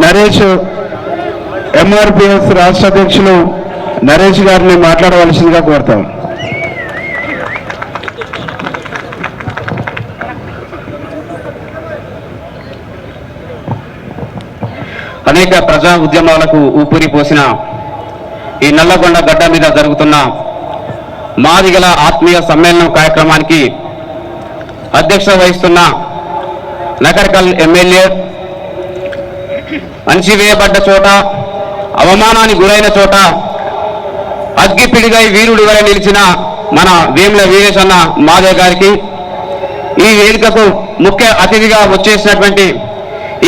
నరేష్ ఎంఆర్పిఎస్ రాష్ట్ర అధ్యక్షులు నరేష్ గారిని మాట్లాడవలసిందిగా కోరుతాం. అనేక ప్రజా ఉద్యమాలకు ఊపిరి పోసిన ఈ నల్లగొండ గడ్డ మీద జరుగుతున్న మాదిగల ఆత్మీయ సమ్మేళనం కార్యక్రమానికి అధ్యక్ష వహిస్తున్న నకరికల్ ఎమ్మెల్యే అణిచివేయబడ్డ చోట అవమానానికి గురైన చోట అగ్గిపిడిగై వీరుడి నిలిచిన మన వేముల వీరేశన్న మాదే గారికి ఈ వేదికకు ముఖ్య అతిథిగా వచ్చేసినటువంటి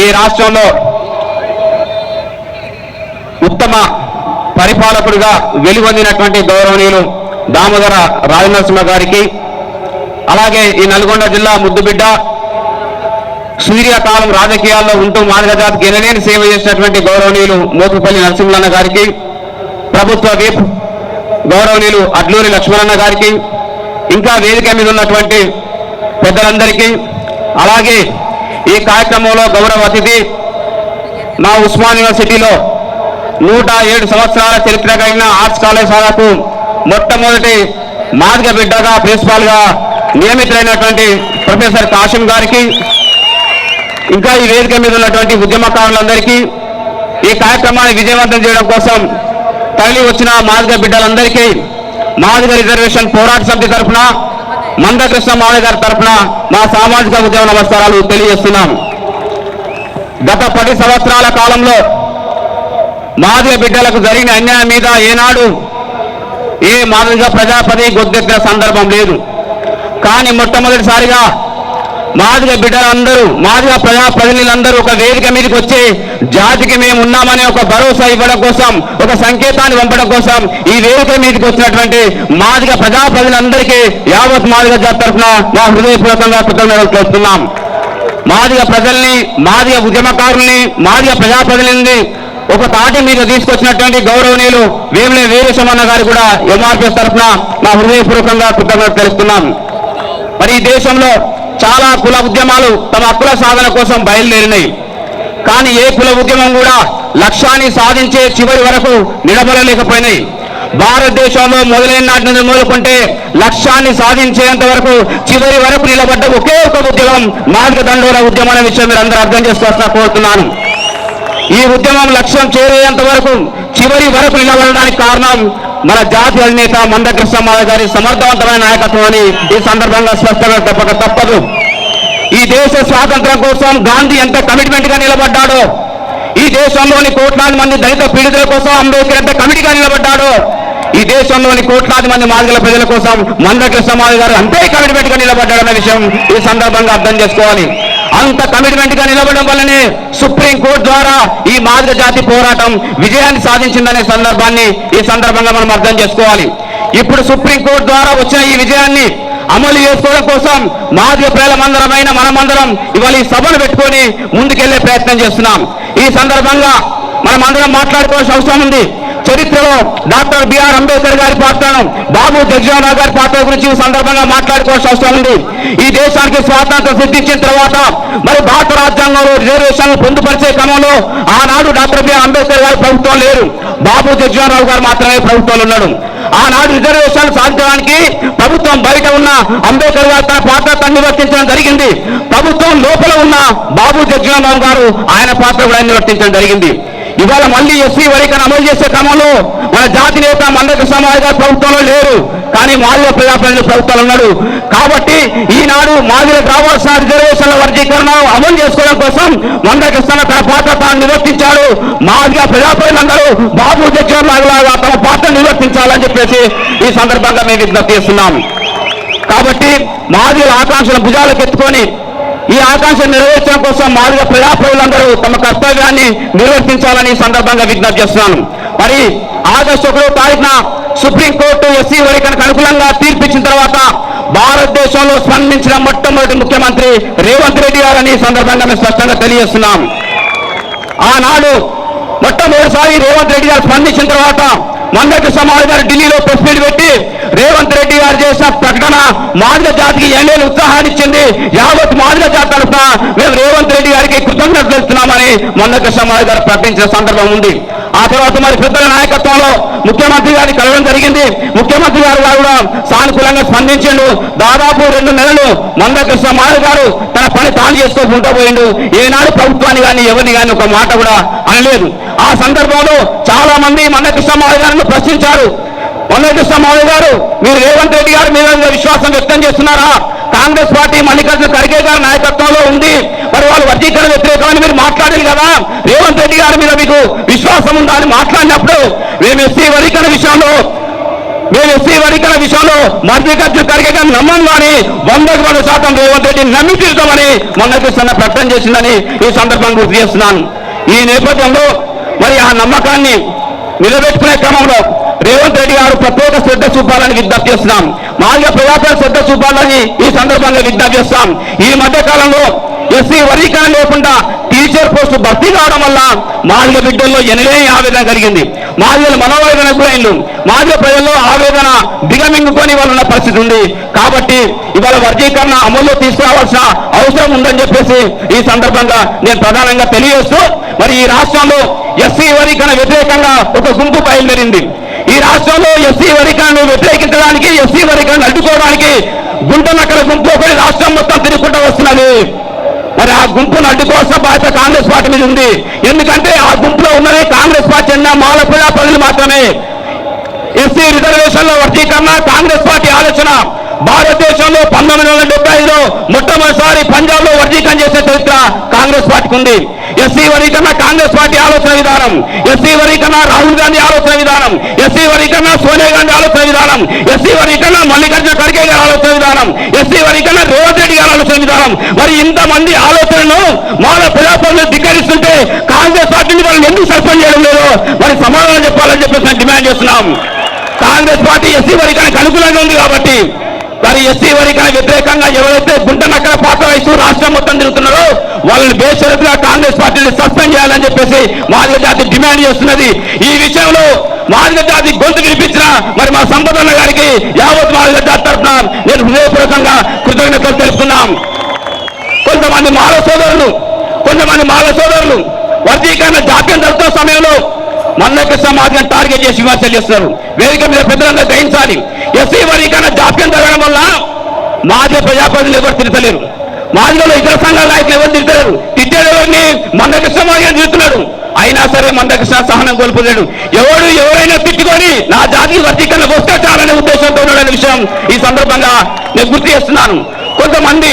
ఈ రాష్ట్రంలో ఉత్తమ పరిపాలకుడిగా వెలువొందినటువంటి గౌరవనీయులు దామోదర రాజనరసింహ గారికి అలాగే ఈ నల్గొండ జిల్లా ముద్దుబిడ్డ సూర్యకాలం రాజకీయాల్లో ఉంటూ మాదిగ జాతికి ఎనలేని సేవ చేసినటువంటి గౌరవనీయులు మోతుపల్లి నరసింహన్న గారికి ప్రభుత్వ వీప్ గౌరవనీయులు అడ్లూరి లక్ష్మణన్న గారికి ఇంకా వేదిక మీద ఉన్నటువంటి పెద్దలందరికీ అలాగే ఈ కార్యక్రమంలో గౌరవ అతిథి మా ఉస్మాన్ యూనివర్సిటీలో నూట ఏడు సంవత్సరాల చరిత్ర కలిగిన ఆర్ట్స్ కళాశాలకు మొట్టమొదటి మాదిక బిడ్డగా ప్రిన్సిపాల్గా నియమితులైనటువంటి ప్రొఫెసర్ కాశిం గారికి ఇంకా ఈ వేదిక మీద ఉన్నటువంటి ఉద్యమకారులందరికీ ఈ కార్యక్రమాన్ని విజయవంతం చేయడం కోసం తరలి వచ్చిన మాదిగ బిడ్డలందరికీ మాదిగ రిజర్వేషన్ పోరాట సమితి తరఫున మందకృష్ణ మాదిగ గారి తరఫున మా సామాజిక ఉద్యమ నమస్కారాలు తెలియజేస్తున్నాం. గత పది సంవత్సరాల కాలంలో మాదిగ బిడ్డలకు జరిగిన అన్యాయం మీద ఏనాడు ఏ మాదిగ ప్రజాపతి గొద్దెత్తిన సందర్భం లేదు. కానీ మొట్టమొదటిసారిగా మాదిగ బిడ్డలందరూ మాదిగ ప్రజా ప్రతినిధులందరూ ఒక వేదిక మీదకి వచ్చి జాతికి మేము ఉన్నామనే ఒక భరోసా ఇవ్వడం కోసం ఒక సంకేతాన్ని పంపడం కోసం ఈ వేదిక మీదకి వచ్చినటువంటి మాదిగ ప్రజా ప్రజలందరికీ యావత్ మాదిగ జాతి తరఫున మా హృదయపూర్వకంగా కృతజ్ఞతలు తెలుపుతున్నాం. మాదిగ ప్రజల్ని మాదిగ ఉద్యమకారుల్ని మాదిగ ప్రజాప్రతినిధిని ఒక తాటి మీద తీసుకొచ్చినటువంటి గౌరవనీయులు వేములే వీరేశమన్న గారు కూడా ఎంఆర్పీఎస్ తరఫున మా హృదయపూర్వకంగా కృతజ్ఞతలు తెలుస్తున్నాం మరి ఈ దేశంలో చాలా కుల ఉద్యమాలు తమ హక్కుల సాధన కోసం బయలుదేరినాయి. కానీ ఏ కుల ఉద్యమం కూడా లక్ష్యాన్ని సాధించే చివరి వరకు నిలబడలేకపోయినాయి. భారతదేశంలో మొదలైన నాటి నుండి మొదలుకుంటే లక్ష్యాన్ని సాధించేంత వరకు చివరి వరకు నిలబడ్డ ఒకే ఒక ఉద్యమం మార్గ దండోర ఉద్యమం అనే విషయం మీరు అందరూ అర్థం చేసుకోవాల్సిన కోరుతున్నాను. ఈ ఉద్యమం లక్ష్యం చేరేంత వరకు చివరి వరకు నిలబడడానికి కారణం మన జాతీయ అధినేత మందకృష్ణ మాధవ్ గారి సమర్థవంతమైన నాయకత్వం అని ఈ సందర్భంగా స్పష్టంగా తప్పక తప్పదు. ఈ దేశ స్వాతంత్రం కోసం గాంధీ ఎంత కమిట్మెంట్గా నిలబడ్డాడో ఈ దేశంలోని కోట్లాది మంది దళిత పీడితుల కోసం అంబేద్కర్ ఎంత కమిటీగా నిలబడ్డాడో ఈ దేశంలోని కోట్లాది మంది మాదిగల ప్రజల కోసం మందకృష్ణ మాధవ్ గారు అంతే కమిట్మెంట్గా నిలబడ్డాడన్న విషయం ఈ సందర్భంగా అర్థం చేసుకోవాలి. అంత కమిట్మెంట్గా నిలబడడం వల్లనే సుప్రీం కోర్టు ద్వారా ఈ మాదిక జాతి పోరాటం విజయాన్ని సాధించిందనే సందర్భాన్ని ఈ సందర్భంగా మనం అర్థం చేసుకోవాలి. ఇప్పుడు సుప్రీం కోర్టు ద్వారా వచ్చిన ఈ విజయాన్ని అమలు చేసుకోవడం కోసం మాదిగ ప్రేలమందరమైన మనమందరం ఇవాళ ఈ సభను పెట్టుకొని ముందుకెళ్ళే ప్రయత్నం చేస్తున్నాం. ఈ సందర్భంగా మనం అందరం మాట్లాడుకోవాల్సిన అవసరం ఉంది. చరిత్రలో డాక్టర్ బిఆర్ అంబేద్కర్ గారి పాత్రను బాబు జగజీవనరావు గారి పాత్ర గురించి సందర్భంగా మాట్లాడుకోవాల్సిన అవసరం ఉంది. ఈ దేశానికి స్వాతంత్రం సిద్ధించిన తర్వాత మరి భారత రాజ్యాంగంలో రిజర్వేషన్లు పొందుపరిచే క్రమంలో ఆనాడు డాక్టర్ బిఆర్ అంబేద్కర్ గారి ప్రభుత్వం లేరు. బాబు జగజీవనరావు గారు మాత్రమే ప్రభుత్వంలో ఉన్నాడు ఆనాడు రిజర్వేషన్లు సాధించడానికి ప్రభుత్వం బయట ఉన్న అంబేద్కర్ గారు తన పాత్ర తను నిర్వర్తించడం జరిగింది. ప్రభుత్వం లోపల ఉన్న బాబు జగజీవనరావు గారు ఆయన పాత్ర కూడా నిర్వర్తించడం జరిగింది. ఇవాళ మళ్ళీ ఎస్సీ వర్గీకరణ అమలు చేసే క్రమంలో మన జాతి నేత మండక మాదిగ గారు ప్రభుత్వంలో లేరు. కానీ మాదిగ ప్రజాప్రతినిధులు ప్రభుత్వాలు ఉన్నాడు. కాబట్టి ఈనాడు మాదిగలకు రావాల్సిన రిజర్వేషన్ల వర్గీకరణ అమలు చేసుకోవడం కోసం మందకృష్ణ తన పాత్ర తాను నిర్వర్తించాడు. మాదిగ ప్రజాప్రతినిధులందరూ బాబు లాగా తమ పాత్ర నిర్వర్తించాలని చెప్పేసి ఈ సందర్భంగా మేము విజ్ఞప్తి చేస్తున్నాం. కాబట్టి మాదిగల ఆకాంక్షల భుజాలకు ఎత్తుకొని ఈ ఆకాంక్ష నెరవేర్చడం కోసం మాదిగ ప్రజాప్రజలందరూ తమ కర్తవ్యాన్ని నిర్వర్తించాలని సందర్భంగా విజ్ఞప్తి చేస్తున్నాను. మరి ఆగస్టు ఒకటో తారీఖున సుప్రీంకోర్టు ఎస్సీ వర్గీకరణకు అనుకూలంగా తీర్పిచ్చిన తర్వాత భారతదేశంలో స్పందించిన మొట్టమొదటి ముఖ్యమంత్రి రేవంత్ రెడ్డి గారని సందర్భంగా మేము స్పష్టంగా తెలియజేస్తున్నాం. ఆనాడు మొట్టమొదటిసారి రేవంత్ రెడ్డి గారు స్పందించిన తర్వాత మొన్నటి సమాజ్ గారు ఢిల్లీలో ప్రెస్ మీట్ పెట్టి రేవంత్ రెడ్డి గారు చేసిన ప్రకటన మాదిగ జాతికి ఎన్నేళ్ళు ఉత్సాహాన్ని ఇచ్చింది. యావత్ మాదిగ జాతి తరఫున మేము రేవంత్ రెడ్డి గారికి కృతజ్ఞత తెలుస్తున్నామని మొన్న కృష్ణమాది గారు ప్రకటించిన సందర్భం ఉంది. ఆ తర్వాత మరి పెద్దల నాయకత్వంలో ముఖ్యమంత్రి గారిని కలవడం జరిగింది. ముఖ్యమంత్రి గారు కూడా సానుకూలంగా స్పందించిండు. దాదాపు రెండు నెలలు మంద కృష్ణమాది గారు తన పని తాను చేసుకోకుండా పోయిండు. ఏనాడు ప్రభుత్వాన్ని కానీ ఎవరిని కానీ ఒక మాట కూడా అనలేదు. ఆ సందర్భంలో చాలా మంది మంద కృష్ణమాది గారిని ప్రశ్నించారు. మొన్నకృష్ణ మాధవ్ గారు మీరు రేవంత్ రెడ్డి గారు మీద విశ్వాసం వ్యక్తం చేస్తున్నారా? కాంగ్రెస్ పార్టీ మల్లికార్జున ఖర్గే గారి నాయకత్వంలో ఉంది. మరి వాళ్ళు వర్గీకరణ వ్యతిరేకమని మీరు మాట్లాడారు కదా. రేవంత్ రెడ్డి గారి మీద మీకు విశ్వాసం ఉందా అని మాట్లాడినప్పుడు మేము ఎస్సీ వర్గీకరణ విషయంలో మేము ఎస్సీ వర్గీకరణ విషయంలో మల్లికార్జున ఖర్గే గారిని నమ్మం కానీ వందకు వంద శాతం రేవంత్ రెడ్డి నమ్మి తీరుతామని మొన్నకృష్ణ ప్రకటన చేసిందని ఈ సందర్భంగా గుర్తు చేస్తున్నాను. ఈ నేపథ్యంలో మరి ఆ నమ్మకాన్ని నిలబెట్టుకునే క్రమంలో రేవంత్ రెడ్డి గారు ప్రత్యేక శ్రద్ధ చూపాలని విజ్ఞప్తి చేస్తున్నాం. మాల్య ప్రజాపై శ్రద్ధ చూపాలని ఈ సందర్భంగా విజ్ఞప్తి చేస్తాం ఈ మధ్య కాలంలో ఎస్సీ వర్గీకరణ లేకుండా టీచర్ పోస్టు భర్తీ కావడం వల్ల మాల్య బిడ్డల్లో ఎనలేని ఆవేదన కలిగింది. మాదిగలు మనోవేదన గురైండు. మాదిగ ప్రజల్లో ఆవేదన దిగమింగుకొని వాళ్ళు ఉన్న పరిస్థితి ఉంది. కాబట్టి ఇవాళ వర్గీకరణ అమల్లో తీసుకురావాల్సిన అవసరం ఉందని చెప్పేసి ఈ సందర్భంగా నేను ప్రధానంగా తెలియజేస్తూ మరి ఈ రాష్ట్రంలో ఎస్సీ వర్గీకరణ వ్యతిరేకంగా ఒక గుంపు బయలుదేరింది. రాష్ట్రంలో ఎస్సీ వర్గాలను వ్యతిరేకించడానికి ఎస్సీ వర్గీకరణ అడ్డుకోవడానికి గుంట నక్కల గుంపు ఒకటి రాష్ట్రం మొత్తం తిరుగుకుంటూ వస్తున్నది. మరి ఆ గుంపును అడ్డుకోవాల్సిన బాధ్యత కాంగ్రెస్ పార్టీ మీద ఉంది. ఎందుకంటే ఆ గుంపులో ఉన్నది కాంగ్రెస్ పార్టీ అన్న మాలపిల్ల ప్రజలు మాత్రమే. ఎస్సీ రిజర్వేషన్ల వర్గీకరణ కాంగ్రెస్ పార్టీ ఆలోచన. భారతదేశంలో పంతొమ్మిది వందల డెబ్బై ఐదులో మొట్టమొదటిసారి పంజాబ్లో కాంగ్రెస్ ఉంది ఎస్సీ వర్గీకరణ కాంగ్రెస్ పార్టీ ఆలోచన విధానం. ఎస్సీ వర్గీకరణ రాహుల్ గాంధీ ఆలోచన విధానం. ఎస్సీ వర్గీకరణ సోనియా గాంధీ ఆలోచన విధానం. ఎస్సీ వర్గీకరణ మల్లికార్జున ఖర్గే గారి ఆలోచన విధానం. ఎస్సీ వర్గీకరణ రేవంత్ రెడ్డి గారి ఆలోచన విధానం. మరి ఇంతమంది ఆలోచనను మాల ప్రజాప్రతినిధులు ధిక్కరిస్తుంటే కాంగ్రెస్ పార్టీని వాళ్ళు ఎందుకు సస్పెండ్ చేయడం లేదు? మరి సమాధానం చెప్పాలని చెప్పేసి డిమాండ్ చేస్తున్నాం. కాంగ్రెస్ పార్టీ ఎస్సీ వర్గానికి అనుకూలంగా ఉంది కాబట్టి మరి ఎస్సీ వర్గానికి వ్యతిరేకంగా ఎవరైతే గుంటనక్కల పాత్ర వహిస్తూ రాష్ట్రం మొత్తం తిరుగుతున్నారో వాళ్ళని బేషరతుగా కాంగ్రెస్ పార్టీని సస్పెండ్ చేయాలని చెప్పేసి మాదిగ జాతి డిమాండ్ చేస్తున్నది. ఈ విషయంలో మాదిగ జాతి గొంతు వినిపించిన మరి మా సంపదన్న గారికి యావత్ మాదిగ జాతి తరఫున నేను హృదయపూర్వకంగా కృతజ్ఞతలు తెలుపుతున్నాం. కొంతమంది మాల సోదరులు కొంతమంది మాల సోదరులు వర్గీకరణ జాప్యం జరుగుతున్న సమయంలో మల్లకృష్ణ సమాజం టార్గెట్ చేసి విమర్శలు చేస్తున్నారు. వేదిక మీద పెద్దలందరూ గ్రహించాలి. ఎస్సీ వర్గీకరణ జాప్యం జరగడం వల్ల మాజీ ప్రజాప్రతినిధులు ఎవరు తిరగలేరు మాజీలో ఇతర సంఘాల నాయకులు ఎవరు తిరగలేరు తిట్టేది ఎవరిని మన్నక సమాజం తిరుగుతున్నాడు అయినా సరే మందకృష్ణ సహనం కోల్పోలేడు. ఎవడు ఎవరైనా తిట్టుకొని నా జాతి వర్గీకరణ వస్తే చాలనే ఉద్దేశంతో ఉన్నాడనే విషయం ఈ సందర్భంగా నేను గుర్తు చేస్తున్నాను. కొంతమంది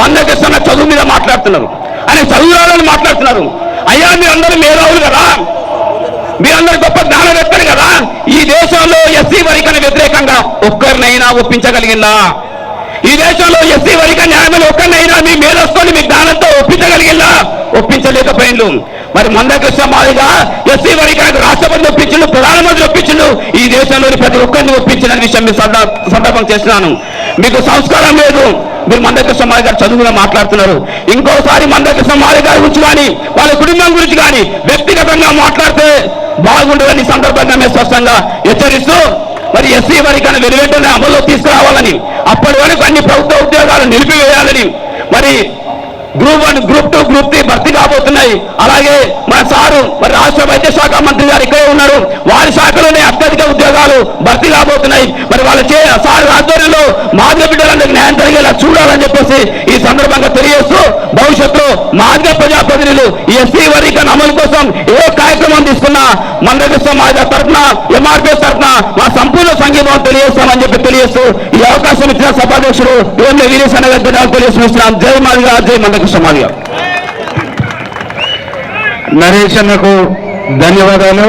మందకృష్ణ చదువు మీద మాట్లాడుతున్నారు. ఆయన చదువురాలని మాట్లాడుతున్నారు. అయ్యా మీరందరూ మేధావులు కదా. మీరందరూ గొప్ప జ్ఞానవేత్తలు కదా? ఈ దేశంలో ఎస్సీ వర్గీకరణ వ్యతిరేకంగా ఒక్కరినైనా ఒప్పించగలిగిందా? ఈ దేశంలో ఎస్సీ వర్గ న్యాయమైన ఒక్కరినైనా మీ మేధస్సుని మీ జ్ఞానంతో ఒప్పించగలిగిందా? ఒప్పించలేకపోయిండు. మరి మందకృష్ణ మాదిగా ఎస్సీ వర్గానికి రాష్ట్రపతి ఒప్పించిండు ప్రధానమంత్రి ఒప్పించిండు ఈ దేశంలోని ప్రతి ఒక్కరిని ఒప్పించిన విషయం మీ సందర్భం చేస్తున్నాను. మీకు సంస్కారం లేదు. మీరు మందకృష్ణ మాది గారు చదువులో మాట్లాడుతున్నారు. ఇంకోసారి మందకృష్ణ మాది గారి గురించి కానీ వాళ్ళ కుటుంబం గురించి కానీ వ్యక్తిగతంగా మాట్లాడితే బాగుండదని సందర్భంగా మేము స్పష్టంగా హెచ్చరిస్తూ మరి ఎస్సీ వర్గాన్ని వెలువెంటనే అమల్లో తీసుకురావాలని అప్పటి వరకు అన్ని ప్రభుత్వ ఉద్యోగాలు నిలిపివేయాలని మరి group one group two group three భర్తీ కాబోతున్నాయి. అలాగే మన మరి రాష్ట్ర వైద్య శాఖ మంత్రి గారు ఇక్కడే ఉన్నారు. వారి శాఖలోనే అత్యధిక ఉద్యోగాలు భర్తీ కాబోతున్నాయి మరి వాళ్ళ చే సార్ ఆధ్వర్యంలో మాదిగ బిడ్డలందరికీ న్యాయం జరిగేలా చూడాలని చెప్పేసి ఈ సందర్భంగా తెలియజేస్తూ భవిష్యత్తులో మాదిగ ప్రజాప్రతినిధులు ఈ ఎస్సీ వర్గీకరణ అమలు కోసం ఏ కార్యక్రమం తీసుకున్నా మందకృష్ణ మాదిగ తరఫున ఎంఆర్పీఎస్ తరఫున మా సంపూర్ణ సంఘీభావం తెలియజేస్తామని చెప్పి తెలియజేస్తూ ఈ అవకాశం ఇచ్చిన సభాధ్యక్షుడు ఏం వీరేశ్ అనే తెలియజేస్తున్నాం. జై మాదిగా జై మండకృష్ణ మాదిగ. నరేష్ అన్నకు ధన్యవాదాలు.